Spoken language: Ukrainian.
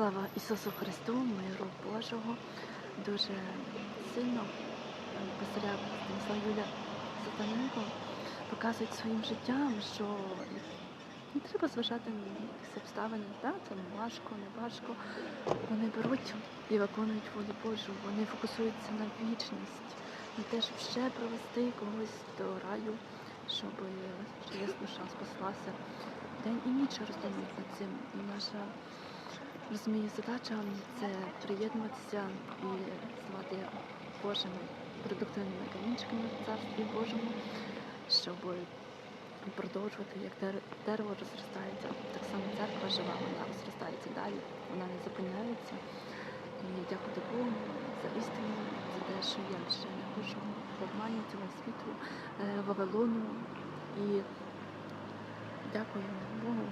Слава Ісусу Христу, миру Божого. Дуже сильно е, Станіслав Юля Сатаненко показують своїм життям, що не треба зважати на якісь обставини. Так, це важко, не важко. Вони беруть і виконують волю Божу. Вони фокусуються на вічність, на те, щоб ще провести когось до раю, щоб чиясь душа спаслася. День і ніч роздумують над цим. І наша розумію, задача це приєднуватися і ставати Божими продуктивними камінчиками в царстві Божому, щоб продовжувати, як дерево розростається. Так само церква жива, вона розростається далі, вона не зупиняється. І дякувати Богу за істину, за те, що я ще не хочу в обмані цього світу, е, Вавилону. І дякую Богу.